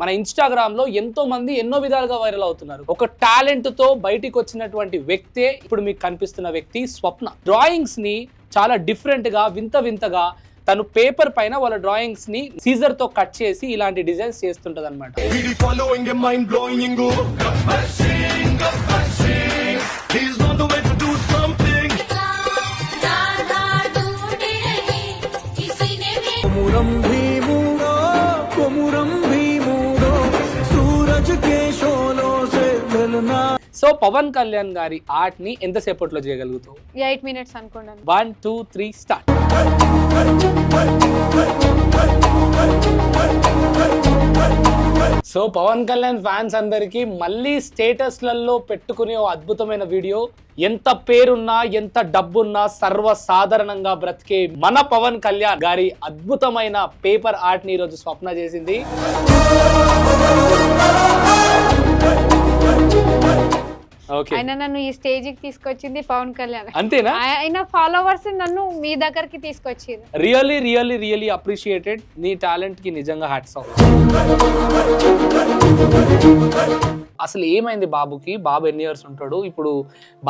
మన ఇన్స్టాగ్రామ్లో ఎంతో మంది ఎన్నో విధాలుగా వైరల్ అవుతున్నారు. ఒక టాలెంట్తో బయటికి వచ్చినటువంటి వ్యక్తే ఇప్పుడు మీకు కనిపిస్తున్న వ్యక్తి స్వప్న. డ్రాయింగ్స్ని చాలా డిఫరెంట్గా వింత వింతగా తను పేపర్ పైన వాళ్ళ డ్రాయింగ్స్ని సీజర్తో కట్ చేసి ఇలాంటి డిజైన్స్ చేస్తుంటది అనమాట సో పవన్ కళ్యాణ్ గారి ఆర్ట్ని ఎంతసేపట్లో చేయగలుగుతావు? ఎయిట్ మినిట్స్ అనుకోండి one two three start so Pawan Kalyan fans అందరికి మళ్ళీ స్టేటస్లలో పెట్టుకునే ఓ అద్భుతమైన వీడియో. ఎంత పేరున్నా ఎంత డబ్బున్నా సర్వసాధారణంగా బ్రతికే మన పవన్ కళ్యాణ్ గారి అద్భుతమైన పేపర్ ఆర్ట్ని ఈరోజు స్వప్న చేసింది. ఆయన నన్ను ఈ స్టేజ్కి తీసుకొచ్చింది పవన్ కళ్యాణ్. అంతేనా? ఆయన ఫాలోవర్స్ నన్ను మీ దగ్గరికి తీసుకొచ్చింది. రియల్లీ రియల్లీ రియల్లీ అప్రిషియేటెడ్ నీ టాలెంట్కి నిజంగా హ్యాట్స్ ఆఫ్ అసలు ఏమైంది బాబుకి? బాబు ఎన్ని ఇయర్స్ ఉంటాడు? ఇప్పుడు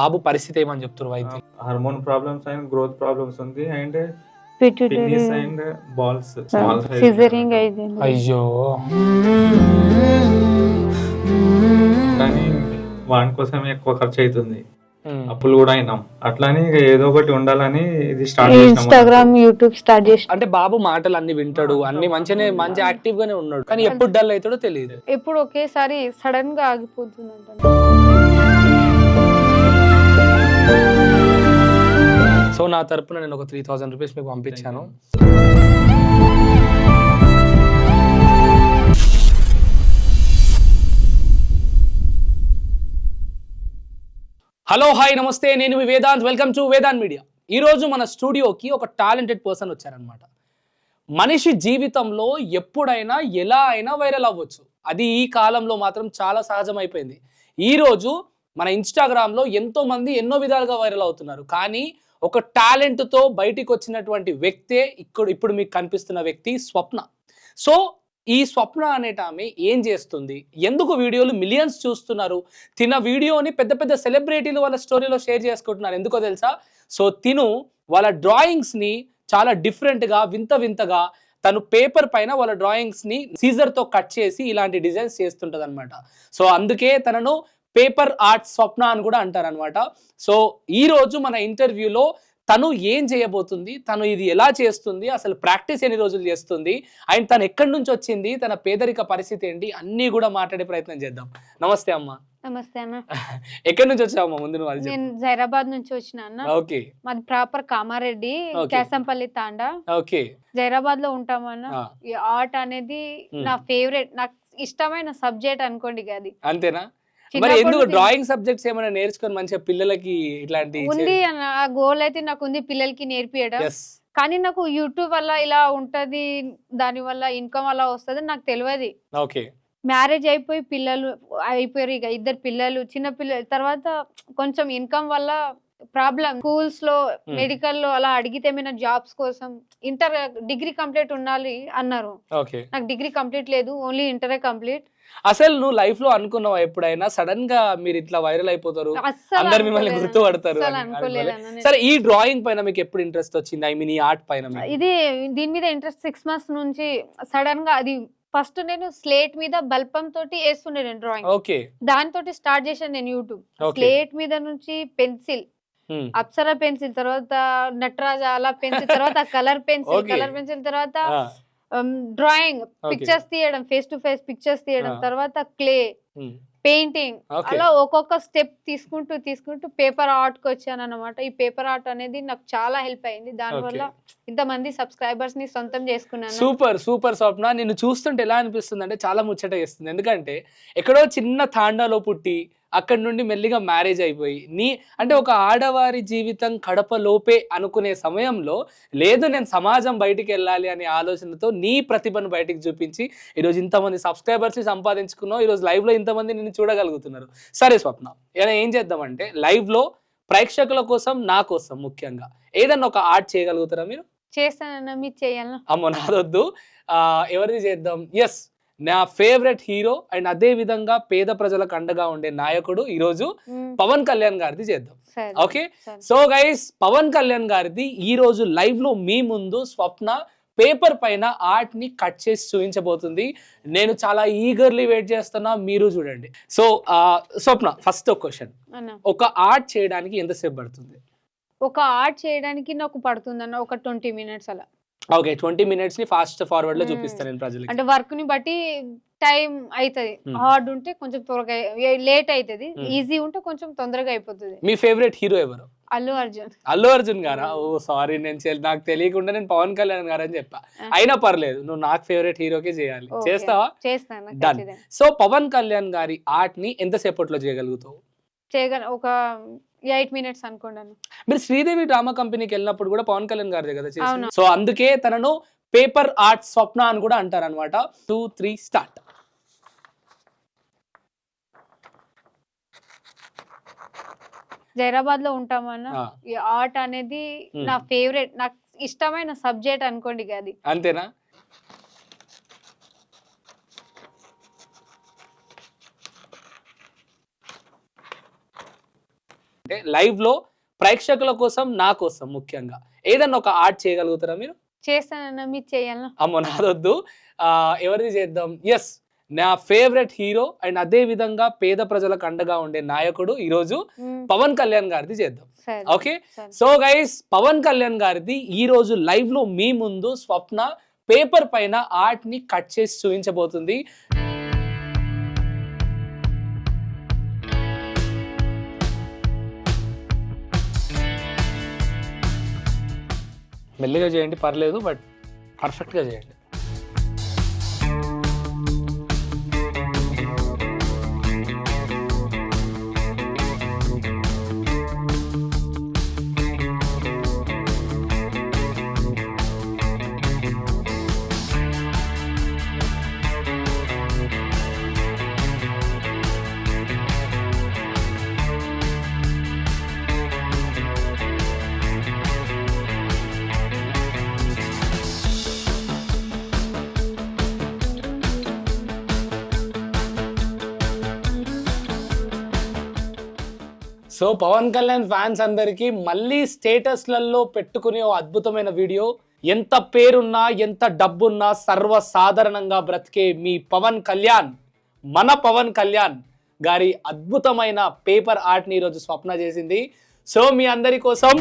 బాబు పరిస్థితి ఏమని చెప్తున్నారు వైద్యం? Hormone problems and growth problems ఉంది అండ్ బాల్స్. స్మాల్ సిజరింగ్ అయింది అయ్యో. కానీ వాని కోసమే ఎక్కువ ఖర్చు అవుతుంది ఉమ్. అప్పులు కూడా అయినాం. అట్లానే ఏదో ఒకటి ఉండాలని ఇది స్టార్ట్ చేసినాం. ఇన్స్టాగ్రామ్ యూట్యూబ్ స్టార్ట్ చేసి అంటే బాబు మాటలు అన్ని వింటాడు అన్ని మంచిగానే మంచి యాక్టివ్ గానే ఉన్నాడు. కానీ ఎప్పుడు డల్ అవుతాడో తెలియదు. ఎప్పుడు ఒకేసారి సడన్గా ఆగిపోతుందంట. సో నా తరపున నేను ఒక త్రీ థౌసండ్ రూపీస్ మీకు పంపించాను. హలో హాయ్ నమస్తే. నేను మీ Vedanth. Welcome to Vedanth media. ఈరోజు మన స్టూడియోకి ఒక టాలెంటెడ్ పర్సన్ వచ్చారనమాట మనిషి జీవితంలో ఎప్పుడైనా ఎలా అయినా వైరల్ అవ్వచ్చు. అది ఈ కాలంలో మాత్రం చాలా సహజమైపోయింది. ఈరోజు మన ఇన్స్టాగ్రామ్లో ఎంతోమంది ఎన్నో విధాలుగా వైరల్ అవుతున్నారు. కానీ ఒక టాలెంట్తో బయటికి వచ్చినటువంటి వ్యక్తే ఇక్కడ ఇప్పుడు మీకు కనిపిస్తున్న వ్యక్తి స్వప్న. సో ఈ స్వప్న అనేట ఆమె ఏం చేస్తుంది? ఎందుకు వీడియోలు మిలియన్స్ చూస్తున్నారు? తిన వీడియోని పెద్ద పెద్ద సెలబ్రిటీలు వాళ్ళ స్టోరీలో షేర్ చేసుకుంటున్నారు. ఎందుకో తెలుసా? సో తిను వాళ్ళ డ్రాయింగ్స్ని చాలా డిఫరెంట్గా వింత వింతగా తను పేపర్ పైన వాళ్ళ డ్రాయింగ్స్ని సీజర్తో కట్ చేసి ఇలాంటి డిజైన్స్ చేస్తుంటుంది అనమాట సో అందుకే తనను పేపర్ ఆర్ట్ స్వప్న అని కూడా అంటారనమాట సో ఈరోజు మన ఇంటర్వ్యూలో తను ఏం చేయబోతుంది తను ఇది ఎలా చేస్తుంది అసలు ప్రాక్టీస్ ఎన్ని రోజులు చేస్తుంది అండ్ తను ఎక్కడి నుంచి వచ్చింది తన పేదరిక పరిస్థితి ఏంటి అన్నీ కూడా మాట్లాడే ప్రయత్నం చేద్దాం. నమస్తే అమ్మ. నమస్తే అన్న. ఎక్కడి నుంచి వచ్చావమ్మా ముందు నువ్వు నేను జైరాబాద్ నుంచి వచ్చిన అన్న. ఓకే. మాది ప్రాపర్ కామారెడ్డి. కేసంపల్లి తాండా. ఓకే. జైరాబాద్లో ఉంటామన్న ఈ ఆర్ట్ అనేది. నా ఫేవరెట్ నాకు ఇష్టమైన సబ్జెక్ట్ అనుకోండి అది అంతేనా? మరి ఎందుకు డ్రాయింగ్ సబ్జెక్ట్స్ ఏమైనా నేర్చుకొని మంచిగా పిల్లలకి ఇట్లాంటి ఉంది అన్న ఆ గోల్ అయితే నాకు ఉంది పిల్లలకి నేర్పియడం. కానీ నాకు యూట్యూబ్ వల్ల ఇలా ఉంటది దాని వల్ల ఇన్కమ్ అలా వస్తుంది నాకు తెలియదు. ఓకే. మ్యారేజ్ అయిపోయి పిల్లలు అయిపోయారు ఇక ఇద్దరు పిల్లలు చిన్న పిల్లలు తర్వాత కొంచెం ఇన్కమ్ వల్ల ప్రాబ్లం స్కూల్స్లో. మెడికల్లో అలా అడిగితే ఏమైనా జాబ్స్ కోసం ఇంటర్ డిగ్రీ కంప్లీట్ ఉండాలి అన్నారు నాకు డిగ్రీ కంప్లీట్ లేదు ఓన్లీ ఇంటరే కంప్లీట్ అసలు నువ్వు లైఫ్లో అనుకున్నావా ఎప్పుడైనా సడన్గా మీరు ఇట్లా వైరల్ అయిపోతారు అందరు మిమ్మల్ని. గుర్తుపడతారు. సరే ఈ డ్రాయింగ్ పైన మీకు ఎప్పుడు ఇంట్రెస్ట్ వచ్చింది ఐ మీన్ ఈ ఆర్ట్ పైన? ఇది దీని మీద ఇంట్రెస్ట్ సిక్స్ మంత్స్ నుంచి సడన్గా అది ఫస్ట్ నేను స్లేట్ మీద బల్పం తోటి వేస్తుండే నేను డ్రాయింగ్ ఓకే దాంతో స్టార్ట్ చేశాను నేను యూట్యూబ్. స్లేట్ మీద నుంచి పెన్సిల్. అప్సరా పెన్సిల్ తర్వాత నటరాజ అలా పెన్సిల్ తర్వాత కలర్ పెన్సిల్. కలర్ పెన్సిల్ తర్వాత డ్రాయింగ్. పిక్చర్స్ తీయడం ఫేస్ టు ఫేస్ పిక్చర్స్ తీయడం. తర్వాత క్లే. పెయింటింగ్. అలా ఒక్కొక్క స్టెప్ తీసుకుంటూ తీసుకుంటూ పేపర్ ఆర్ట్కి వచ్చాను అనమాట ఈ పేపర్ ఆర్ట్ అనేది నాకు చాలా హెల్ప్ అయింది దానివల్ల ఇంతమంది సబ్స్క్రైబర్స్ని సొంతం చేసుకున్నాను సూపర్ సూపర్ స్వప్న నిన్ను చూస్తుంటే ఎలా అనిపిస్తుంది అంటే చాలా ముచ్చట చేస్తుంది ఎందుకంటే ఎక్కడో చిన్న తాండాలో పుట్టి అక్కడి నుండి మెల్లిగా మ్యారేజ్ అయిపోయి నీ అంటే ఒక ఆడవారి జీవితం కడప లోపే అనుకునే సమయంలో లేదు నేను సమాజం బయటికి వెళ్ళాలి అనే ఆలోచనతో నీ ప్రతిభను బయటికి చూపించి ఈరోజు ఇంతమంది సబ్స్క్రైబర్స్ని సంపాదించుకున్నావు ఈరోజు లైవ్లో ఇంతమంది నిన్ను చూడగలుగుతున్నారు. సరే స్వప్న ఇలా ఏం చేద్దామంటే లైవ్లో ప్రేక్షకుల కోసం నా కోసం ముఖ్యంగా. ఏదన్నా ఒక ఆర్ట్ చేయగలుగుతారా మీరు? చేస్తానన్నా మీరు చేయాలన్నా. అమ్మో నాదొద్దు. ఎవరిది చేద్దాం? ఎస్ నా ఫేవరెట్ హీరో అండ్ అదే విధంగా పేద ప్రజలకు అండగా ఉండే నాయకుడు ఈరోజు. పవన్ కళ్యాణ్ గారిది చేద్దాం. Okay. So guys Pawan Kalyan గారిది ఈ రోజు లైవ్లో మీ ముందు స్వప్న పేపర్ పైన ఆర్ట్ని కట్ చేసి చూపించబోతుంది. నేను చాలా ఈగర్లీ వెయిట్ చేస్తున్నా మీరు చూడండి. సో స్వప్న ఫస్ట్ ఒక క్వశ్చన్ ఒక ఆర్ట్ చేయడానికి ఎంతసేపు పడుతుంది? ఒక ఆర్ట్ చేయడానికి నాకు పడుతుంది అన్న ఒక ట్వంటీ మినిట్స్ అలా. ఓకే ట్వంటీ మినిట్స్ని ఫాస్ట్ ఫార్వర్డ్లో. చూపిస్తాను నేను ప్రజలకి అంటే వర్క్ని బట్టి టైం అవుతుంది. హార్డ్ ఉంటే కొంచెం త్వరగా లేట్ అవుతుంది. ఈజీ ఉంటే కొంచెం తొందరగా అయిపోతుంది మీ ఫేవరెట్ హీరో ఎవరు అల్లు అర్జున్ అల్లు అర్జున్ గారా ఓ సారీ నేను నాకు తెలియకుండా నేను పవన్ కళ్యాణ్ గారు అని చెప్పా. అయినా పర్లేదు నువ్వు నాకు ఫేవరెట్ హీరోకే చేయాలి. చేస్తావా చేస్తాను. సో పవన్ కళ్యాణ్ గారి ఆర్ట్ని ఎంతసేపట్లో చేయగలుగుతావు చేయగల ఒక ఎయిట్ మినిట్స్ అనుకోండి మీరు శ్రీదేవి డ్రామా కంపెనీకి వెళ్ళినప్పుడు కూడా పవన్ కళ్యాణ్ గారిదే కదా చేసింది. సో అందుకే తనను పేపర్ ఆర్ట్ స్వప్న అని కూడా అంటారు అనమాట టూ త్రీ స్టార్ట్. జైరాబాద్లో ఉంటామన్న ఆర్ట్ అనేది. నా ఫేవరెట్ నాకు ఇష్టమైన సబ్జెక్ట్ అనుకోండి అది. అంతేనా? అంటే లైవ్లో ప్రేక్షకుల కోసం నా కోసం ముఖ్యంగా. ఏదన్నా ఒక ఆర్ట్ చేయగలుగుతారా మీరు? చేస్తానన్న మీరు చేయాలన్నా అమ్మో నాదొద్దు. ఆ, ఎవరిది చేద్దాం? ఎస్ నా ఫేవరెట్ హీరో అండ్ అదే విధంగా పేద ప్రజలకు అండగా ఉండే నాయకుడు ఈరోజు మ్మ్. పవన్ కళ్యాణ్ గారిది చేద్దాం. Okay. So guys Pawan Kalyan గారిది ఈ రోజు లైవ్లో మీ ముందు స్వప్న పేపర్ పైన ఆర్ట్ని కట్ చేసి చూపించబోతుంది. మెల్లిగా చేయండి పర్లేదు బట్ పర్ఫెక్ట్గా చేయండి. సో పవన్ కళ్యాణ్ ఫ్యాన్స్ అందరికీ మళ్ళీ స్టేటస్లలో పెట్టుకునే ఓ అద్భుతమైన వీడియో. ఎంత పేరున్నా ఎంత డబ్బున్నా సర్వసాధారణంగా బ్రతికే మీ పవన్ కళ్యాణ్ మన పవన్ కళ్యాణ్ గారి అద్భుతమైన పేపర్ ఆర్ట్ని ఈరోజు స్వప్న చేసింది. సో మీ అందరి కోసం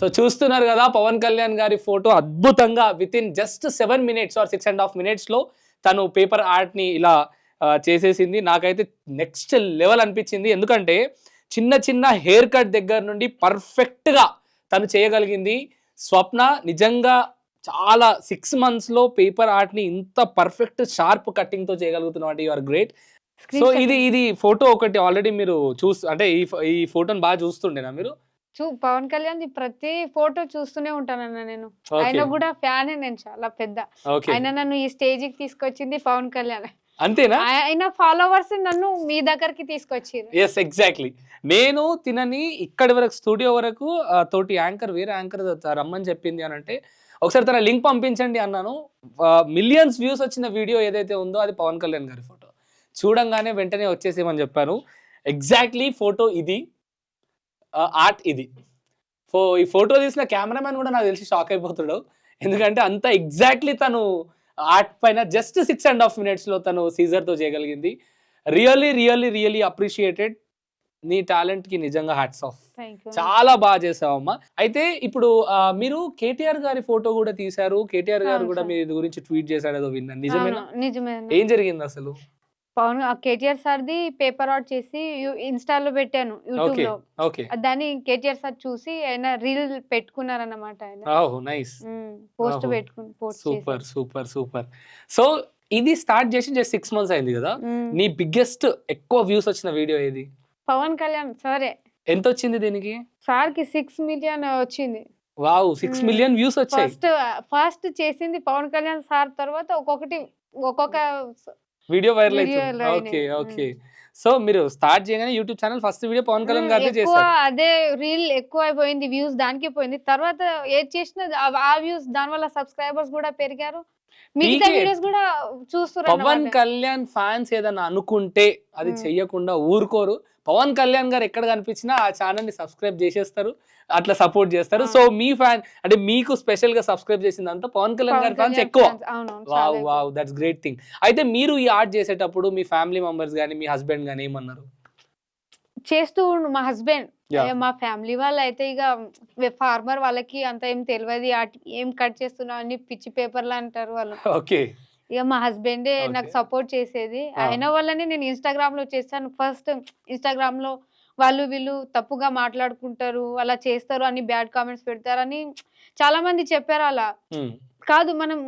సో చూస్తున్నారు కదా పవన్ కళ్యాణ్ గారి ఫోటో అద్భుతంగా with in just seven minutes or six and half మినిట్స్లో తను పేపర్ ఆర్ట్ని ఇలా చేసేసింది. నాకైతే నెక్స్ట్ లెవెల్ అనిపించింది. ఎందుకంటే చిన్న చిన్న హెయిర్ కట్ దగ్గర నుండి పర్ఫెక్ట్గా తను చేయగలిగింది. స్వప్న నిజంగా చాలా సిక్స్ మంత్స్లో పేపర్ ఆర్ట్ని ఇంత పర్ఫెక్ట్ షార్ప్ కటింగ్తో చేయగలుగుతున్నావు అంటే యు ఆర్ గ్రేట్ సో. ఇది ఇది ఫోటో ఒకటి ఆల్రెడీ మీరు చూస్ అంటే ఈ ఈ ఫోటోని బాగా చూస్తుండేనా మీరు? చూ పవన్ కళ్యాణ్ ప్రతి ఫోటో చూస్తూనే ఉంటానన్న నేను. ఆయన కూడా ఫ్యాన్ నేను చాలా పెద్ద. ఆయన నన్ను ఈ స్టేజ్కి తీసుకొచ్చింది పవన్ కళ్యాణ్. అంతేనా? ఆయన ఫాలోవర్స్ నన్ను మీ దగ్గరికి తీసుకొచ్చారు ఎస్ ఎగ్జాక్ట్లీ నేను తినని ఇక్కడి వరకు స్టూడియో వరకు తోటి యాంకర్ వేరే యాంకర్ రమ్మని చెప్పింది అని అంటే ఒకసారి తన లింక్ పంపించండి అన్నాను. మిలియన్స్ వ్యూస్ వచ్చిన వీడియో ఏదైతే ఉందో అది పవన్ కళ్యాణ్ గారి ఫోటో. చూడంగానే వెంటనే వచ్చేసేమని చెప్పాను. ఎగ్జాక్ట్లీ ఫోటో ఇది. ఆర్ట్ ఇది. ఫో ఈ ఫోటో తీసిన కెమెరామెన్ కూడా నాకు తెలిసి షాక్ అయిపోతాడు. ఎందుకంటే అంత ఎగ్జాక్ట్లీ తను ఆర్ట్ పైన జస్ట్ సిక్స్ అండ్ హాఫ్ మినిట్స్లో తను సీజర్తో చేయగలిగింది. Really really really appreciated. నీ టాలెంట్కి నిజంగా హ్యాట్స్ ఆఫ్. చాలా బాగా చేసావమ్మా. అయితే ఇప్పుడు మీరు కేటీఆర్ గారి ఫోటో కూడా తీశారు. కేటీఆర్ గారు కూడా. మీ గురించి ట్వీట్ చేశాడు ఏదో విన్నాను. నిజమేనా? నిజమే. ఏం జరిగింది అసలు పవన్ కేటీఆర్ సార్ది పేపర్ అవుట్ చేసి ఇన్స్టాలో పెట్టాను యూట్యూబ్లో దాన్ని కేటీఆర్ సార్ చూసి ఆయన రీల్ పెట్టుకున్నారన్నమాట ఆయన. నైస్. పోస్ట్. పెట్టుకుని post super super super. So ఇది స్టార్ట్ చేసి జస్ట్ సిక్స్ మంత్స్ అయింది కదా? నీ బిగ్గెస్ట్ ఎక్కువ వ్యూస్ వచ్చిన వీడియో ఏది? పవన్ కళ్యాణ్ సరే. ఎంత వచ్చింది దీనికి? సార్కి సిక్స్ మిలియన్ వచ్చింది. Wow six. మిలియన్ వ్యూస్ వచ్చాయి. ఫస్ట్ ఫస్ట్ చేసింది పవన్ కళ్యాణ్ సార్ తర్వాత ఒక్కొక్కటి ఒక్కొక్క వీడియో వైరల్ అవుతుంది viral ఓకే. ఓకే సో మీరు స్టార్ట్ చేయగానే YouTube channel first video Pawan Kalyan చేశారు అదే రీల్ ఎక్కువ అయిపోయింది వ్యూస్ దానికి పోయింది తర్వాత ఏది చేసినా ఆ- వ్యూస్ దాని వల్ల సబ్స్క్రైబర్స్ కూడా పెరిగారు మిగతా. వీడియోస్ కూడా చూస్తున్నారు పవన్. కళ్యాణ్ ఫ్యాన్స్ ఏదైనా అనుకుంటే అది. చెయ్యకుండా ఊరుకోరు పవన్ కళ్యాణ్ గారు ఎక్కడ కనిపించినా ఆ ఛానల్ని సబ్స్క్రైబ్ చేసేస్తారు అట్లా సపోర్ట్ చేస్తారు. సో మీ ఫ్యాన్ అంటే మీకు స్పెషల్గా సబ్స్క్రైబ్ చేసిందంతా పవన్ కళ్యాణ్ గారి ఫ్యాన్స్ ఎక్కువ wow. Wow that's great thing అయితే మీరు ఈ ఆర్ట్ చేసేటప్పుడు మీ ఫ్యామిలీ మెంబర్స్ కానీ మీ హస్బెండ్ కానీ ఏమన్నారు చేస్తూ మా హస్బెండ్. మా ఫ్యామిలీ వాళ్ళు అయితే ఇక ఫార్మర్ వాళ్ళకి అంత ఏం తెలియదు ఏం కట్ చేస్తున్నావు అన్ని పిచ్చి పేపర్లు అంటారు వాళ్ళు ఓకే ఇక మా హస్బెండే. నాకు సపోర్ట్ చేసేది. ఆయన వల్లనే నేను ఇన్స్టాగ్రామ్లో చేస్తాను ఫస్ట్ ఇన్స్టాగ్రామ్లో వాళ్ళు వీళ్ళు తప్పుగా మాట్లాడుకుంటారు అలా చేస్తారు అని బ్యాడ్ కామెంట్స్ పెడతారని చాలా మంది చెప్పారు అలా. కాదు మనం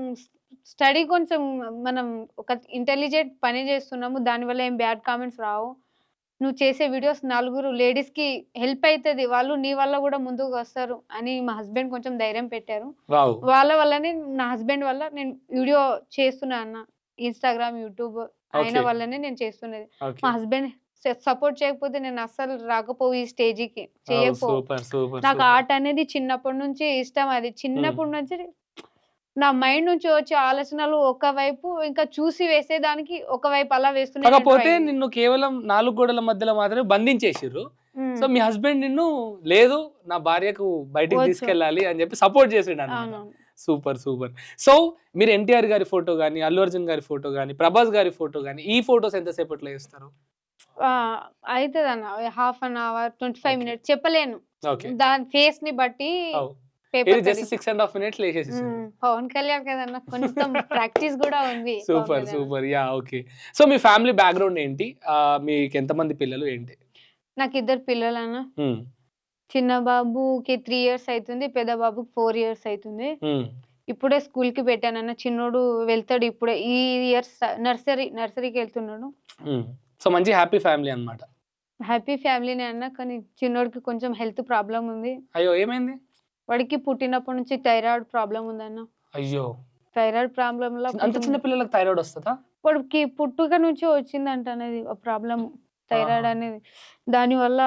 స్టడీ కొంచెం మనం ఒక ఇంటెలిజెంట్ పని చేస్తున్నాము దానివల్ల ఏం బ్యాడ్ కామెంట్స్ రావు. నువ్వు చేసే వీడియోస్ నలుగురు లేడీస్కి హెల్ప్ అవుతుంది వాళ్ళు నీ వల్ల కూడా ముందుకు వస్తారు అని మా హస్బెండ్ కొంచెం ధైర్యం పెట్టారు. వాళ్ళ వల్లనే నా హస్బెండ్ వల్ల నేను వీడియో చేస్తున్నా అన్న ఇన్స్టాగ్రామ్ యూట్యూబ్ Okay. వల్లనే నేను చేస్తున్నది. మా హస్బెండ్ సపోర్ట్ చేయకపోతే నేను అస్సలు రాకపోవు ఈ స్టేజ్కి. చేయకపో నాకు ఆర్ట్ అనేది చిన్నప్పటి నుంచి ఇష్టం. అది చిన్నప్పటి నుంచి నా మైండ్ నుంచి వచ్చే ఆలోచనలు ఒకవైపు ఇంకా చూసి వేసేదానికి ఒకవైపు అలా వేస్తున్నా కాకపోతే నిన్ను కేవలం నాలుగు గోడల మధ్యలో మాత్రమే బంధించేసిర్రు. సో మీ హస్బెండ్ నిన్ను లేదు నా భార్యకు బయటికి. తీసుకెళ్ళాలి అని చెప్పి సపోర్ట్ చేసాడు అన్నమాట సూపర్ సూపర్. సో మీరు ఎన్టీఆర్ గారి ఫోటో కానీ అల్లు అర్జున్ గారి ఫోటో కానీ ప్రభాస్ గారి ఫోటో కానీ ఈ ఫోటోస్ ఎంతసేపట్లో వేస్తారు? అవుతుంది అన్న half an hour twenty five. Minutes చెప్పలేను. ఓకే. దాని ఫేస్ని బట్టి ఇది paper just six and half minutes వేసేసి పవన్ కళ్యాణ్ కదన్న కొంచెం ప్రాక్టీస్ కూడా ఉంది super. Super. Yeah okay. So మీ ఫ్యామిలీ బ్యాక్గ్రౌండ్ ఏంటి? మీకు ఎంతమంది పిల్లలు ఏంటి? నాకు ఇద్దరు పిల్లలు అన్న చిన్న బాబుకి త్రీ ఇయర్స్ అవుతుంది పెద్ద బాబుకి ఫోర్ ఇయర్స్ అవుతుంది. ఇప్పుడే స్కూల్కి పెట్టానన్న. చిన్నోడు వెళ్తాడు ఇప్పుడే. ఈ ఇయర్స్ నర్సరీ నర్సరీకి వెళ్తున్నాడు. సో మంచి హ్యాపీ ఫ్యామిలీ అన్నమాట. హ్యాపీ ఫ్యామిలీనే అన్న కానీ చిన్నోడికి కొంచెం హెల్త్ ప్రాబ్లం ఉంది. అయ్యో ఏమైంది? వాడికి పుట్టినప్పటి నుంచి థైరాయిడ్ ప్రాబ్లం ఉందన్న. అయ్యో. థైరాయిడ్ ప్రాబ్లం లో అంత చిన్న పిల్లలకు థైరాయిడ్ వస్తుందా? వాడికి పుట్టుక నుంచి వచ్చిందంట అనేది ప్రాబ్లం థైరాయిడ్. అనేది. దానివల్ల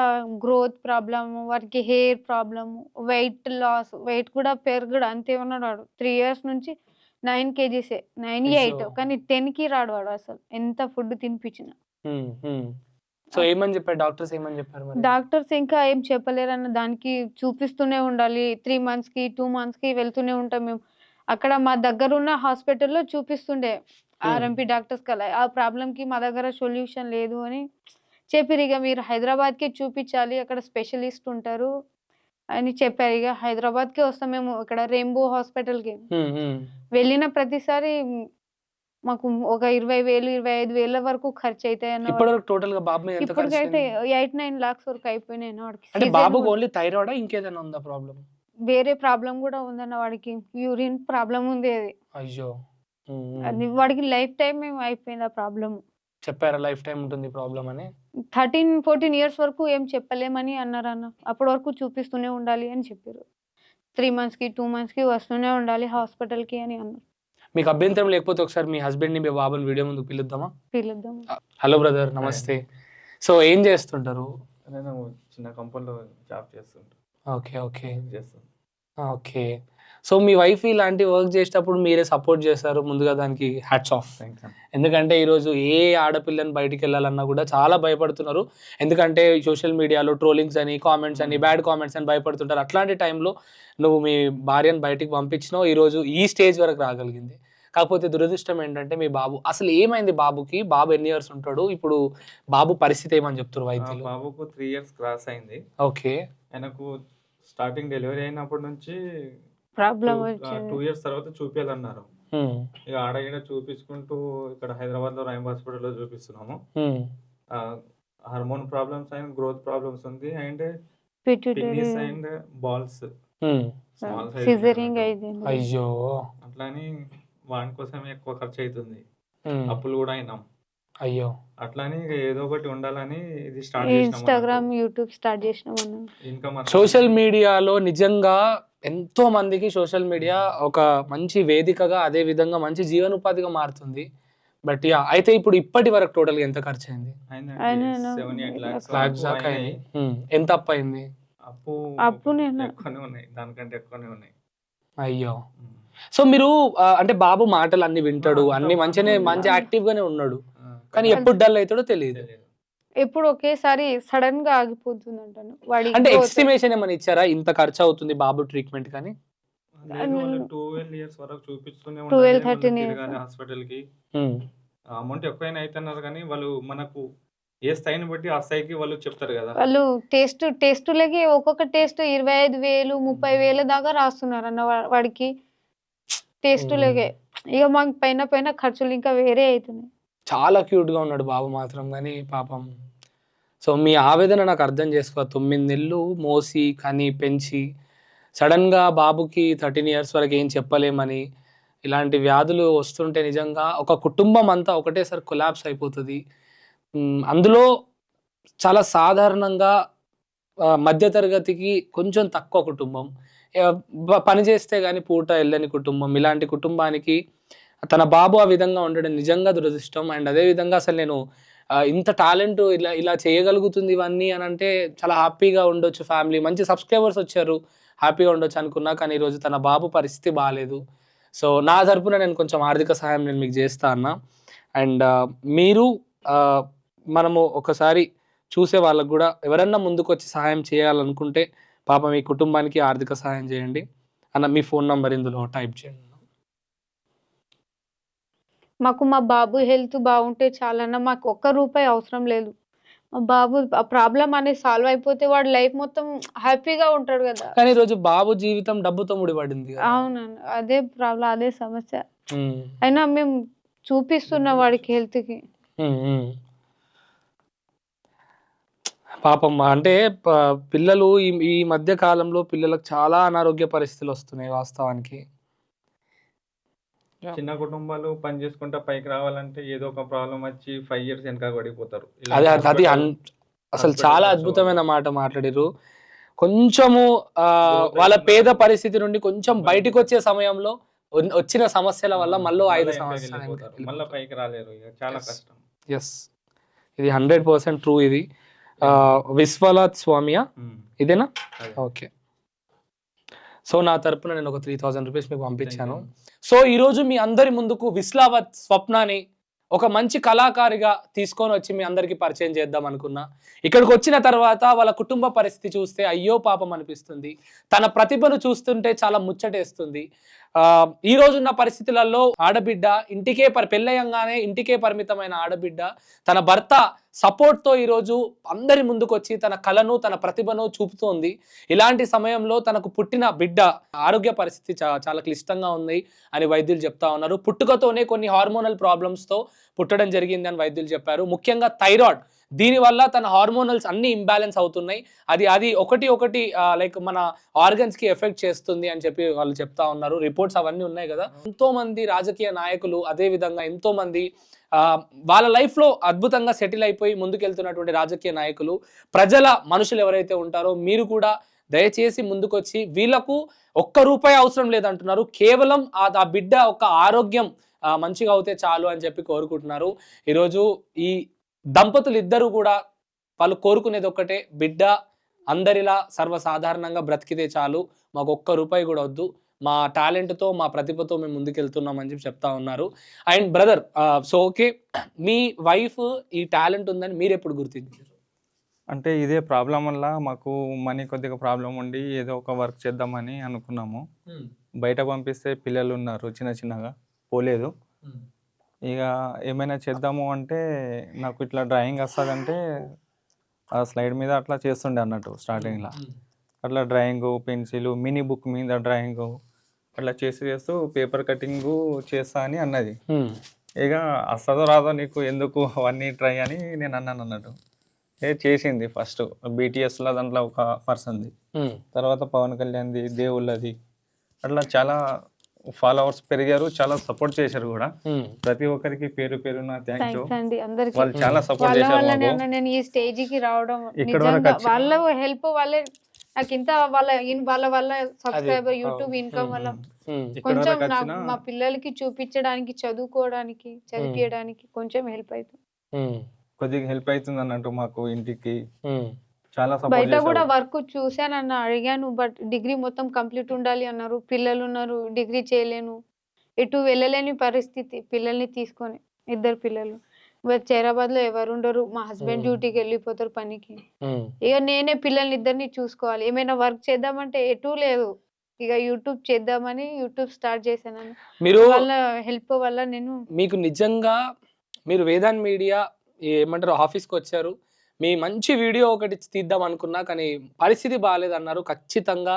గ్రోత్ ప్రాబ్లమ్ వాడికి hair problem weight loss weight కూడా పెరగడు. అంతే ఉన్నాడు వాడు. త్రీ ఇయర్స్ నుంచి నైన్ కేజీసే. Nine eight. కానీ టెన్కి రాడు వాడు అసలు. ఎంత ఫుడ్ తినిపించిన. సో ఏమని చెప్పారు? డాక్టర్స్ ఏమని చెప్పారు మరి? డాక్టర్స్ ఇంకా ఏం చెప్పలేరన్న దానికి చూపిస్తూనే ఉండాలి. త్రీ మంత్స్కి టూ మంత్స్కి వెళ్తూనే ఉంటాం మేము. అక్కడ మా దగ్గర ఉన్న హాస్పిటల్లో చూపిస్తుండే ఆర్ఎంపీ డాక్టర్స్ కల ఆ ప్రాబ్లం కి మా దగ్గర సొల్యూషన్ లేదు అని చెప్పారు. ఇక మీరు హైదరాబాద్కి చూపించాలి. అక్కడ స్పెషలిస్ట్ ఉంటారు అని చెప్పారు. ఇక హైదరాబాద్కి వస్తాం మేము. ఇక్కడ రెయిన్బో హాస్పిటల్కి. వెళ్ళిన ప్రతిసారి మాకు ఒక ఇరవై వేలు ఇరవై ఐదు వేల వరకు ఖర్చు అవుతాయి అన్న ఇప్పటి వరకు టోటల్గా బాబు మీద ఎంత ఖర్చు ఇప్పటికైతే? ఎయిట్ నైన్ లాక్స్ వరకు అయిపోయినాయి అన్న వాడికి. అంటే Season బాబుకు కూడా- ఓన్లీ థైరాయిడ్ ఇంకేదైనా ఉందా ప్రాబ్లం వేరే ప్రాబ్లం కూడా ఉందన్న వాడికి. యూరిన్ ప్రాబ్లం ఉంది అది. అయ్యో. అది వాడికి లైఫ్ టైం అయిపోయింది ఆ ప్రాబ్లం చెప్పారా లైఫ్ టైం ఉంటుంది ప్రాబ్లం అని? థర్టీన్ ఫోర్టీన్ ఇయర్స్ వరకు ఏం చెప్పలేమని అన్నారు అన్న. అప్పటి వరకు చూపిస్తూనే ఉండాలి అని చెప్పారు. త్రీ మంత్స్కి టూ మంత్స్కి వస్తూనే ఉండాలి హాస్పిటల్కి అని అన్నారు. మీకు అభ్యంతరం లేకపోతే ఒకసారి మీ హస్బెండ్ని మీ బాబుని వీడియో ముందుకు పిలుద్దామా? పిలుద్దాం. హలో బ్రదర్ నమస్తే. సో ఏం చేస్తుంటారు? నేను చిన్న కంపెనీలో జాబ్ చేస్తుంటా. Okay okay. చేస్తాను ఓకే. సో మీ వైఫ్ ఇలాంటి వర్క్ చేసేటప్పుడు మీరే సపోర్ట్ చేస్తారు ముందుగా దానికి హ్యాట్స్ ఆఫ్ ఎందుకంటే ఈరోజు ఏ ఆడపిల్లని బయటికి వెళ్ళాలన్నా కూడా చాలా భయపడుతున్నారు. ఎందుకంటే సోషల్ మీడియాలో ట్రోలింగ్స్ అని కామెంట్స్ అని బ్యాడ్ కామెంట్స్ అని భయపడుతుంటారు. అట్లాంటి టైంలో నువ్వు మీ భార్యను బయటికి పంపించినావు ఈరోజు ఈ స్టేజ్ వరకు రాగలిగింది. కాకపోతే దురదృష్టం ఏంటంటే మీ బాబు అసలు ఏమైంది బాబుకి? బాబు ఎన్ని ఇయర్స్ ఉంటాడు? ఇప్పుడు బాబు పరిస్థితి ఏమని చెప్తారు వైద్యులు? బాబుకు త్రీ ఇయర్స్ క్రాస్ అయింది. ఓకే. ఆయనకు స్టార్టింగ్ డెలివరీ అయినప్పటి నుంచి ప్రాబ్లం టూ ఇయర్స్ తర్వాత చూపించాలన్నారు హ్మ్, ఇక ఆడ ఈడ చూపించుకుంటూ ఇక్కడ హైదరాబాద్లో రైమ్ హాస్పిటల్లో చూపిస్తున్నాము. హ్మ్, hormone problems and growth problems ఉంది and pituitary kidneys and balls. Scissoring అయింది అయ్యో. అట్లాని వాని కోసమే ఎక్కువ ఖర్చు అవుతుంది హ్మ్, అప్పులు కూడా అయినాం. అయ్యో. అట్లాని ఇక ఏదో ఒకటి ఉండాలని ఇది స్టార్ట్ ఇన్స్టాగ్రామ్ యూట్యూబ్ స్టార్ట్ చేసినాం ఇన్కమ్ సోషల్ మీడియాలో నిజంగా ఎంతో మందికి సోషల్ మీడియా ఒక మంచి వేదికగా అదే విధంగా మంచి జీవనోపాధిగా మారుతుంది. బట్ యా అయితే ఇప్పుడు ఇప్పటి వరకు టోటల్గా ఎంత ఖర్చు అయింది. ఎంత అప్పు అయింది. అప్పు అప్పు నేను- ఎక్కువనే ఉన్నాయి. దానికంటే ఎక్కువనే ఉన్నాయి. అయ్యో. సో మీరు అంటే బాబు మాటలు అన్ని వింటాడు అన్ని మంచిగానే. మంచి యాక్టివ్ గానే ఉన్నాడు. కానీ ఎప్పుడు డల్ అవుతాడో తెలియదు. ఎప్పుడు ఒకేసారి సడన్గా ఆగిపోతుంది అంటాను వాడి అంటే. ఎస్టిమేషన్ ఏమైనా ఇచ్చారా? ఇంత ఖర్చు అవుతుంది బాబు ట్రీట్మెంట్ కానీ? లేదు, వాళ్ళు 12 ఇయర్స్ వరకు చూపిస్తూనే 12, 13 years. హాస్పిటల్కి అమౌంట్ ఎక్కువైనా అవుతున్నారు కానీ వాళ్ళు మనకు ఏ స్థాయిని బట్టి ఆ స్థాయికి వాళ్ళు చెప్తారు కదా. వాళ్ళు టేస్ట్ టేస్టులకి ఒక్కొక్క టేస్ట్ ఇరవై ఐదు వేలు ముప్పై వేల దాకా రాస్తున్నారు అన్న వాడికి. టేస్టులకే. ఇక మాకు పైన పైన ఖర్చులు ఇంకా వేరే అవుతున్నాయి చాలా క్యూట్గా ఉన్నాడు బాబు మాత్రం కానీ పాపం. సో మీ ఆవేదన నాకు అర్థం చేసుకో తొమ్మిది నెలలు మోసి కానీ పెంచి సడన్గా బాబుకి థర్టీన్ ఇయర్స్ వరకు ఏం చెప్పలేమని ఇలాంటి వ్యాధులు వస్తుంటే నిజంగా ఒక కుటుంబం అంతా ఒకటేసారి కొలాప్స్ అయిపోతుంది. అందులో చాలా సాధారణంగా మధ్యతరగతికి కొంచెం తక్కువ కుటుంబం. పని చేస్తే కానీ పూట వెళ్ళని కుటుంబం ఇలాంటి కుటుంబానికి తన బాబు ఆ విధంగా ఉండడం నిజంగా దురదృష్టం. అండ్ అదే విధంగా అసలు నేను ఇంత టాలెంట్ ఇలా ఇలా చేయగలుగుతుంది ఇవన్నీ అని అంటే చాలా హ్యాపీగా ఉండొచ్చు ఫ్యామిలీ. మంచి సబ్స్క్రైబర్స్ వచ్చారు హ్యాపీగా ఉండొచ్చు అనుకున్నా కానీ ఈరోజు తన బాబు పరిస్థితి బాగాలేదు సో నా తరపున నేను కొంచెం ఆర్థిక సహాయం నేను మీకు చేస్తా అన్న. అండ్ మీరు మనము ఒకసారి చూసే వాళ్ళకు కూడా ఎవరన్నా ముందుకు వచ్చి సహాయం చేయాలనుకుంటే పాప మీ కుటుంబానికి ఆర్థిక సహాయం చేయండి. అన్న మీ ఫోన్ నంబర్ ఇందులో టైప్ చేయండి. మాకు మా బాబు హెల్త్ బాగుంటే చాలన్నా మాకు ఒక్క రూపాయి అవసరం లేదు. మా బాబు ఆ ప్రాబ్లం అనేది సాల్వ్ అయిపోతే వాడు లైఫ్ మొత్తం హ్యాపీగా ఉంటాడు కదా. కానీ ఈరోజు బాబు జీవితం డబ్బుతో ముడిపడింది. అవునన్న అదే ప్రాబ్లం అదే సమస్య. అయినా మేము చూపిస్తున్నాం వాడికి హెల్త్కి. పాపం అంటే పిల్లలు ఈ మధ్య కాలంలో పిల్లలకు చాలా అనారోగ్య పరిస్థితులు వస్తున్నాయి వాస్తవానికి. చిన్న కుటుంబాలు పని చేసుకుంటా పైకి రావాలంటే ఏదో ఒక ప్రాబ్లం వచ్చి ఫైవ్ ఇయర్స్ వెనక పడిపోతారు. అది అసలు చాలా అద్భుతమైన మాట మాట్లాడారు కొంచెము వాళ్ళ పేద పరిస్థితి నుండి కొంచెం బయటకు వచ్చే సమయంలో వచ్చిన సమస్యల వల్ల మళ్ళీ ఐదు సంవత్సరాలు. మళ్ళా పైకి రాలేరు చాలా. కష్టం. ఎస్ ఇది హండ్రెడ్ పర్సెంట్ ట్రూ ఇది. విశ్వనాథ్ స్వామియా? ఉమ్, ఇదేనా. ఓకే సో నా తరపున నేను ఒక త్రీ థౌసండ్ రూపీస్ మీకు పంపించాను. సో ఈరోజు మీ అందరి ముందుకు విస్లావత్ స్వప్నాని ఒక మంచి కళాకారిగా తీసుకొని వచ్చి మీ అందరికీ పరిచయం చేద్దాం అనుకున్నా. ఇక్కడికి వచ్చిన తర్వాత వాళ్ళ కుటుంబ పరిస్థితి చూస్తే అయ్యో పాపం అనిపిస్తుంది. తన ప్రతిభను చూస్తుంటే చాలా ముచ్చటేస్తుంది. ఈ రోజున్న పరిస్థితులలో ఆడబిడ్డ ఇంటికే పరి పెళ్ళయంగానే ఇంటికే పరిమితమైన ఆడబిడ్డ తన భర్త సపోర్ట్తో ఈరోజు అందరి ముందుకు వచ్చి తన కళను తన ప్రతిభను చూపుతోంది. ఇలాంటి సమయంలో తనకు పుట్టిన బిడ్డ ఆరోగ్య పరిస్థితి చాలా క్లిష్టంగా ఉంది అని వైద్యులు చెప్తా ఉన్నారు. పుట్టుకతోనే కొన్ని హార్మోనల్ ప్రాబ్లమ్స్తో పుట్టడం జరిగింది అని వైద్యులు చెప్పారు. ముఖ్యంగా థైరాయిడ్ దీనివల్ల తన హార్మోనల్స్ అన్ని ఇంబ్యాలెన్స్ అవుతున్నాయి. అది అది ఒకటి ఒకటి లైక్ మన ఆర్గన్స్కి ఎఫెక్ట్ చేస్తుంది అని చెప్పి వాళ్ళు చెప్తా ఉన్నారు. రిపోర్ట్స్ అవన్నీ ఉన్నాయి కదా. ఎంతోమంది రాజకీయ నాయకులు అదేవిధంగా ఎంతోమంది వాళ్ళ లైఫ్లో అద్భుతంగా సెటిల్ అయిపోయి ముందుకెళ్తున్నటువంటి రాజకీయ నాయకులు ప్రజల మనుషులు ఎవరైతే ఉంటారో మీరు కూడా దయచేసి ముందుకొచ్చి వీళ్ళకు ఒక్క రూపాయి అవసరం లేదంటున్నారు. కేవలం ఆ బిడ్డ ఒక ఆరోగ్యం మంచిగా అవుతే చాలు అని చెప్పి కోరుకుంటున్నారు. ఈరోజు ఈ దంపతులు ఇద్దరు కూడా వాళ్ళు కోరుకునేది ఒక్కటే బిడ్డ అందరిలా సర్వసాధారణంగా బ్రతికితే చాలు మాకు ఒక్క రూపాయి కూడా వద్దు మా టాలెంట్తో మా ప్రతిభతో మేము ముందుకెళ్తున్నాం అని చెప్పి చెప్తా ఉన్నారు. అండ్ బ్రదర్ సో ఓకే మీ వైఫ్ ఈ టాలెంట్ ఉందని మీరు ఎప్పుడు గుర్తించారు? అంటే ఇదే ప్రాబ్లం వల్ల మాకు మనీ కొద్దిగా ప్రాబ్లం ఉండి ఏదో ఒక వర్క్ చేద్దామని అనుకున్నాము. బయట పంపిస్తే పిల్లలు ఉన్నారు చిన్న చిన్నగా పోలేదు. ఇక ఏమైనా చేద్దాము అంటే నాకు ఇట్లా డ్రాయింగ్ వస్తుందంటే ఆ స్లైడ్ మీద అట్లా చేస్తుండే అన్నట్టు స్టార్టింగ్లో. అట్లా డ్రాయింగ్ పెన్సిల్ మినీ బుక్ మీద డ్రాయింగ్ అట్లా చేసి చేస్తూ పేపర్ కటింగ్ చేస్తా అని అన్నది. ఇక వస్తుందో రాదో నీకు ఎందుకు అవన్నీ ట్రై అని నేను అన్నాను అన్నట్టు. ఏ చేసింది ఫస్ట్ బీటీఎస్లో దాంట్లో ఒక పర్సన్ది. తర్వాత పవన్ కళ్యాణ్ది దేవుళ్ళది. అట్లా చాలా ఫాలోవర్స్ పెరిగారు చాలా సపోర్ట్ చేశారు కూడా. ప్రతి ఒక్కరికి పేరు పేరున థ్యాంక్ యూ థ్యాంక్స్ అండి అందరికి. వాళ్ళు చాలా సపోర్ట్ చేశారు నేను ఈ స్టేజ్కి రావడం వాళ్ళ హెల్ప్ వాళ్ళే నాకు ఇంత వాళ్ళ ఇన్- వాళ్ళ వల్ల సబ్స్క్రైబర్. యూట్యూబ్ ఇన్కమ్ వల్ల కొంచెం వరకు నా- వచ్చిన మా పిల్లలకి చూపించడానికి చదువుకోవడానికి చదివించడానికి కొంచెం హెల్ప్ అవుతుంది కొద్దిగా హెల్ప్ అవుతుంది అన్నట్టు మాకు ఇంటికి. చాలా బయట కూడా వర్క్ చూశానన్న అడిగాను బట్ డిగ్రీ మొత్తం కంప్లీట్ ఉండాలి అన్నారు. పిల్లలు ఉన్నారు డిగ్రీ చేయలేను. ఎటు వెళ్ళలేని పరిస్థితి పిల్లల్ని తీసుకొని ఇద్దరు పిల్లలు. హైదరాబాద్లో ఎవరు ఉండరు మా హస్బెండ్. డ్యూటీకి వెళ్ళిపోతారు పనికి. ఇక నేనే పిల్లల్ని ఇద్దరిని చూసుకోవాలి. ఏమైనా వర్క్ చేద్దామంటే ఎటు లేదు. ఇక యూట్యూబ్ చేద్దామని యూట్యూబ్ స్టార్ట్ చేశాను మీరు వాళ్ళ హెల్ప్ వల్ల నేను మీకు నిజంగా మీరు వేదాన్ మీడియా ఏమంటారు ఆఫీస్కి వచ్చారు. మీ మంచి వీడియో ఒకటి తీద్దాం అనుకున్నా కానీ పరిస్థితి బాగాలేదన్నారు ఖచ్చితంగా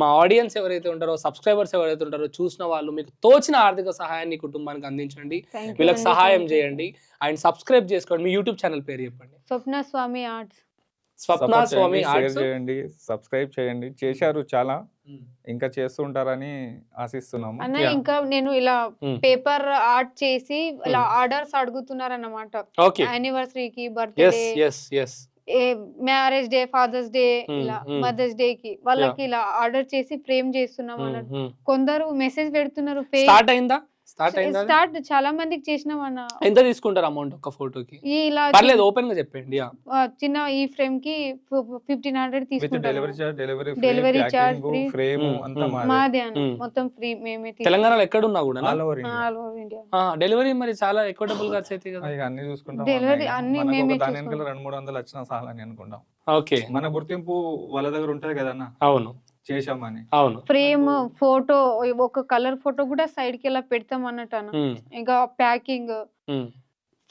మా ఆడియన్స్ ఎవరైతే ఉంటారో సబ్స్క్రైబర్స్ ఎవరైతే ఉంటారో చూసిన వాళ్ళు మీకు తోచిన ఆర్థిక సహాయాన్ని కుటుంబానికి అందించండి. వీళ్ళకి సహాయం. చేయండి. అండ్ సబ్స్క్రైబ్ చేసుకోండి. మీ యూట్యూబ్ ఛానల్ పేరు చెప్పండి. స్వప్న స్వామి ఆర్ట్స్. స్వప్న స్వామి షేర్ చేయండి సబ్స్క్రైబ్ చేయండి. చేశారు చాలా. ఇంకా చేస్తుంటారని ఆశిస్తున్నాము. అన్న. ఇంకా నేను ఇలా. పేపర్ ఆర్ట్ చేసి ఇలా ఆర్డర్స్ అడుగుతున్నారు అన్నమాట యానివర్సరీకి birthday marriage day father's day ఇలా. మదర్స్ డే కి వాళ్ళకి ఇలా ఆర్డర్ చేసి ఫ్రేమ్ చేస్తున్నాం అన్నట్టు. కొందరు మెసేజ్ పెడుతున్నారు స్టార్ట్ అయిందా? స్టార్ట్ అయిందా? స్టార్ట్ చాలా మందికి చేసినాం అన్న ఎంత తీసుకుంటారు అమౌంట్ ఒక ఫోటోకి ఈ ఇలా పర్లేదు ఓపెన్గా చెప్పండి చిన్న ఈ ఫ్రేమ్కి fifteen hundred with delivery charge delivery packing free. Frame అంతా hmm. మాదే. అన్న. Hmm. మొత్తం ఫ్రీ మేమే తెలంగాణలో ఎక్కడున్నా కూడా all over all over India delivery మరి చాలా ఎక్కువ డబ్బులు ఖర్చు అవుతాయి కదా. ఇక అన్ని చూసుకుంటాం Delivery అన్న. అన్ని మేమే దాని వెనకాల చూసుకుంటాం. రెండు మూడు వందలు వచ్చినా చాలని అనుకుంటాం. ఓకే. మన గుర్తింపు వాళ్ళ దగ్గర ఉంటది కదన్న? అవును. చేశామని. అవును. ఫ్రేమ్ ఫోటో ఒక కలర్ ఫోటో కూడా సైడ్కి ఇలా పెడతాం అన్నట్టు ఇంకా ప్యాకింగ్.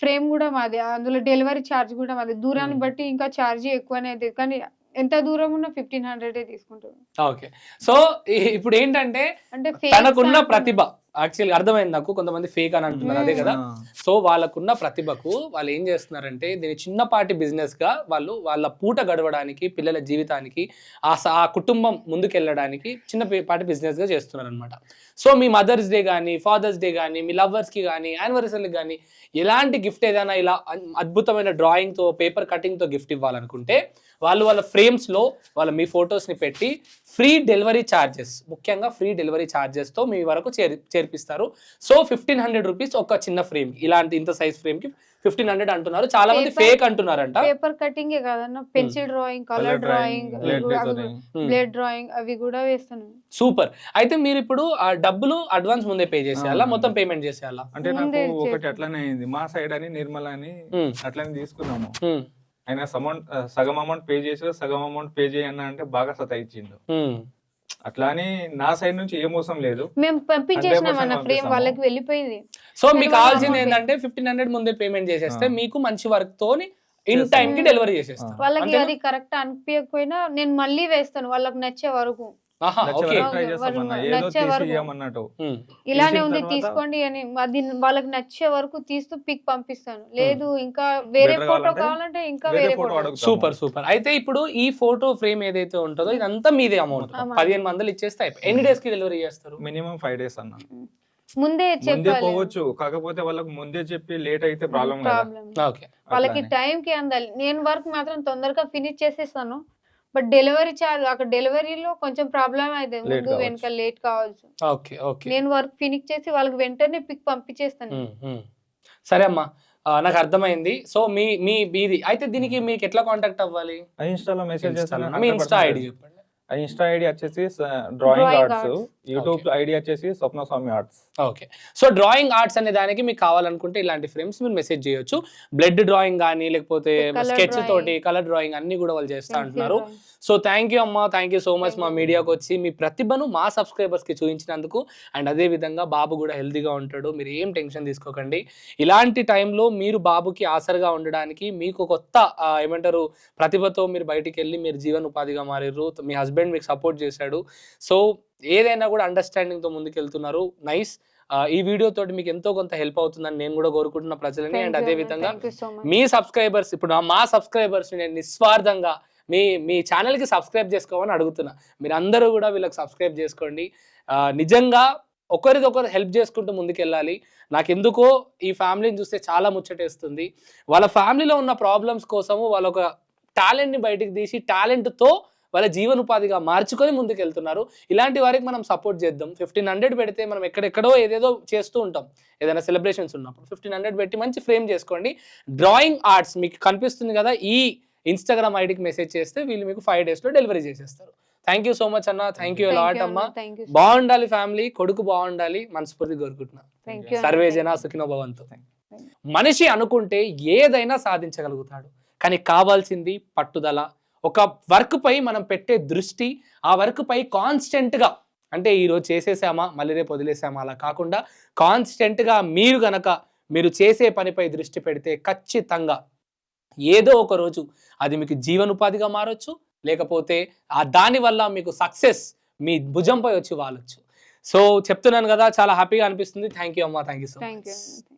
ఫ్రేమ్ కూడా మాది. అందులో డెలివరీ ఛార్జ్ కూడా మాది. దూరాన్ని. బట్టి ఇంకా ఛార్జ్ ఎక్కువనే అవుతుంది కానీ ఎంత దూరం ఉన్నా ఫిఫ్టీన్ హండ్రెడ్ తీసుకుంటారు. ఓకే. సో ఇప్పుడు ఏంటంటే అంటే తనకున్న. ప్రతిభ. యాక్చువల్లీ అర్థమైంది నాకు కొంతమంది ఫేక్ అని అంటున్నారు అదే కదా. సో వాళ్ళకున్న ప్రతిభకు వాళ్ళు ఏం చేస్తున్నారంటే దీని చిన్నపాటి బిజినెస్గా వాళ్ళు వాళ్ళ పూట గడవడానికి పిల్లల జీవితానికి ఆ ఆ కుటుంబం ముందుకెళ్ళడానికి చిన్న పే- పాటి బిజినెస్గా చేస్తున్నారు అనమాట సో మీ మదర్స్ డే కానీ ఫాదర్స్ డే కానీ మీ లవర్స్కి కానీ యానివర్సరీకి కానీ ఎలాంటి గిఫ్ట్ ఏదైనా ఇలా అద్భుతమైన డ్రాయింగ్తో పేపర్ కటింగ్తో గిఫ్ట్ ఇవ్వాలనుకుంటే వాళ్ళు వాళ్ళ ఫ్రేమ్స్లో వాళ్ళ మీ ఫొటోస్ని పెట్టి ఫ్రీ డెలివరీ ఛార్జెస్ ముఖ్యంగా ఫ్రీ డెలివరీ ఛార్జెస్తో మీ వరకు చేరి చేర్పిస్తారు. సో ఫిఫ్టీన్ హండ్రెడ్ రూపీస్ ఒక చిన్న ఫ్రేమ్ ఇలాంటి ఇంత సైజ్ ఫ్రేమ్కి ఫిఫ్టీన్ హండ్రెడ్ అంటున్నారు. చాలా మంది ఫేక్ అంటున్నారంట. పేపర్ కటింగ్ కదన్న pencil drawing colour drawing. Hmm. Blade drawing అవి కూడా వేస్తాను. సూపర్ అయితే మీరు ఇప్పుడు ఆ డబ్బులు అడ్వాన్స్ ముందే పే చేసేయాలా. మొత్తం పేమెంట్ చేసేయాలా? అంటే నాకు ఒకటి. అట్లనే అయింది. మా సైడ్ అని నిర్మల అని ఉమ్, అట్లనే తీసుకున్నాము. ఉమ్, ఆయన అమౌంట్ సగం అమౌంట్ పే చేసి సగం అమౌంట్ పే చేయన్న అంటే బాగా సతాయించిండు. అట్లా అని నా సైడ్ నుంచి ఏ మోసం లేదు మేము పంపించేసినాం 100% అన్న ఫ్రేమ్ పంపిస్తాము. వాళ్ళకి వెళ్ళిపోయింది సో మీకు కావాల్సింది ఏంటంటే ఫిఫ్టీన్ హండ్రెడ్ ముందే పేమెంట్ చేసేస్తే. మీకు మంచి వర్క్ తోని ఇన్. టైం కి డెలివరీ చేసేస్తారు వాళ్ళకి? అది కరెక్ట్ అనిపించకపోయినా నేను మళ్ళీ వేస్తాను వాళ్ళకి నచ్చే వరకు ఇలానే ఉంది తీసుకోండి అని అది వాళ్ళకి నచ్చే వరకు తీస్తూ పిక్ పంపిస్తాను. లేదు ఇంకా వేరే ఫోటో కావాలంటే ఇంకా వేరే ఫోటో సూపర్ సూపర్. అయితే ఇప్పుడు ఈ ఫోటో ఫ్రేమ్ ఏదైతే ఉంటుందో ఇదంతా మీదే అమౌంట్. పదిహేను వందలు ఇచ్చేస్తే ఎన్ని డేస్కి డెలివరీ చేస్తారు? మినిమం ఫైవ్ డేస్ అన్న. ముందే పోవచ్చు కాకపోతే వాళ్ళకి ముందే చెప్పి లేట్ అయితే ప్రాబ్లం వాళ్ళకి. టైం కి అందాలి. నేను వర్క్ మాత్రం తొందరగా ఫినిష్ చేసేస్తాను. బట్ డెలివరీ చార్జ్ అక్కడ డెలివరీలో కొంచెం ప్రాబ్లం అయితే ముందు. వెనక లేట్ కావచ్చు. ఓకే ఓకే నేను వర్క్ ఫినిష్ చేసి వాళ్ళకి వెంటనే పిక్ పంపించేస్తాను. ఉమ్, ఉమ్. సరే అమ్మా నాకు అర్థమైంది. సో మీ మీ మీది. అయితే దీనికి మీకు ఎట్లా కాంటాక్ట్ అవ్వాలి? ఇన్స్టాలో మెసేజ్. చేస్తాను మీ ఇన్స్టా ఐడి చెప్పండి. ఇన్స్టా ఐడి వచ్చేసి డ్రాయింగ్ ఆర్ట్స్. యూట్యూబ్ ఐడి వచ్చేసి Swapna Swamy arts. Okay. So drawing arts అనే దానికి మీకు కావాలనుకుంటే ఇలాంటి ఫ్రేమ్స్ మీరు మెసేజ్ చేయొచ్చు. బ్లడ్ డ్రాయింగ్ కానీ లేకపోతే స్కెచ్. తోటి కలర్ డ్రాయింగ్ అన్ని కూడా వాళ్ళు చేస్తా అంటున్నారు. సో థ్యాంక్ యూ అమ్మా థ్యాంక్ యూ సో మచ్ మా మీడియాకి వచ్చి మీ ప్రతిభను మా సబ్స్క్రైబర్స్కి చూపించినందుకు. అండ్ అదే విధంగా బాబు కూడా హెల్తీగా ఉంటాడు. మీరు ఏం టెన్షన్ తీసుకోకండి. ఇలాంటి టైంలో మీరు బాబుకి ఆసరగా ఉండడానికి మీకు కొత్త ఏమంటారు ప్రతిభతో మీరు బయటికి వెళ్ళి మీరు జీవన ఉపాధిగా మారారు. మీ హస్బెండ్ మీకు సపోర్ట్ చేశాడు. సో ఏదైనా కూడా అండర్స్టాండింగ్తో ముందుకు వెళ్తున్నారు నైస్ ఈ వీడియో తోటి మీకు ఎంతో కొంత హెల్ప్ అవుతుందని నేను కూడా కోరుకుంటున్న ప్రజలని. అండ్ అదే విధంగా మీ సబ్స్క్రైబర్స్ ఇప్పుడు మా సబ్స్క్రైబర్స్ నేను నిస్వార్థంగా మీ మీ ఛానల్కి సబ్స్క్రైబ్ చేసుకోమని అడుగుతున్నా. మీరు అందరూ కూడా వీళ్ళకి సబ్స్క్రైబ్ చేసుకోండి. నిజంగా ఒకరిదొకరు హెల్ప్ చేసుకుంటూ ముందుకెళ్ళాలి. నాకు ఎందుకో ఈ ఫ్యామిలీని చూస్తే చాలా ముచ్చటేస్తుంది. వాళ్ళ ఫ్యామిలీలో ఉన్న ప్రాబ్లమ్స్ కోసము వాళ్ళ ఒక టాలెంట్ని బయటికి తీసి టాలెంట్తో వాళ్ళ జీవనోపాధిగా మార్చుకొని ముందుకు వెళ్తున్నారు ఇలాంటి వారికి మనం సపోర్ట్ చేద్దాం. ఫిఫ్టీన్ హండ్రెడ్ పెడితే మనం ఎక్కడెక్కడో ఏదేదో చేస్తూ ఉంటాం. ఏదైనా సెలబ్రేషన్స్ ఉన్నప్పుడు ఫిఫ్టీన్ హండ్రెడ్ పెట్టి మంచి ఫ్రేమ్ చేసుకోండి. డ్రాయింగ్ ఆర్ట్స్ మీకు కనిపిస్తుంది కదా ఈ ఇన్స్టాగ్రామ్ ఐడికి మెసేజ్ చేస్తే వీళ్ళు మీకు ఫైవ్ డేస్లో డెలివరీ చేసేస్తారు. థ్యాంక్ యూ సో మచ్ అన్న. థ్యాంక్ యూ లాట్ అమ్మా. బాగుండాలి ఫ్యామిలీ కొడుకు బాగుండాలి మనస్ఫూర్తి కోరుకుంటున్నా. సర్వే జన సుఖినో భవంతు. మనిషి అనుకుంటే ఏదైనా సాధించగలుగుతాడు. కానీ కావాల్సింది పట్టుదల ఒక వర్క్ పై మనం పెట్టే దృష్టి ఆ వర్క్ పై కాన్స్టెంట్గా అంటే ఈరోజు చేసేసామా మళ్ళీ రేపు వదిలేసామా అలా కాకుండా కాన్స్టెంట్గా మీరు గనక మీరు చేసే పనిపై దృష్టి పెడితే ఖచ్చితంగా ఏదో ఒక రోజు అది మీకు జీవనోపాధిగా మారొచ్చు లేకపోతే ఆ దాని వల్ల మీకు సక్సెస్ మీ భుజంపై వచ్చి వాలొచ్చు. సో చెప్తున్నాను కదా చాలా హ్యాపీగా అనిపిస్తుంది. థ్యాంక్ యూ అమ్మా. Thank you so much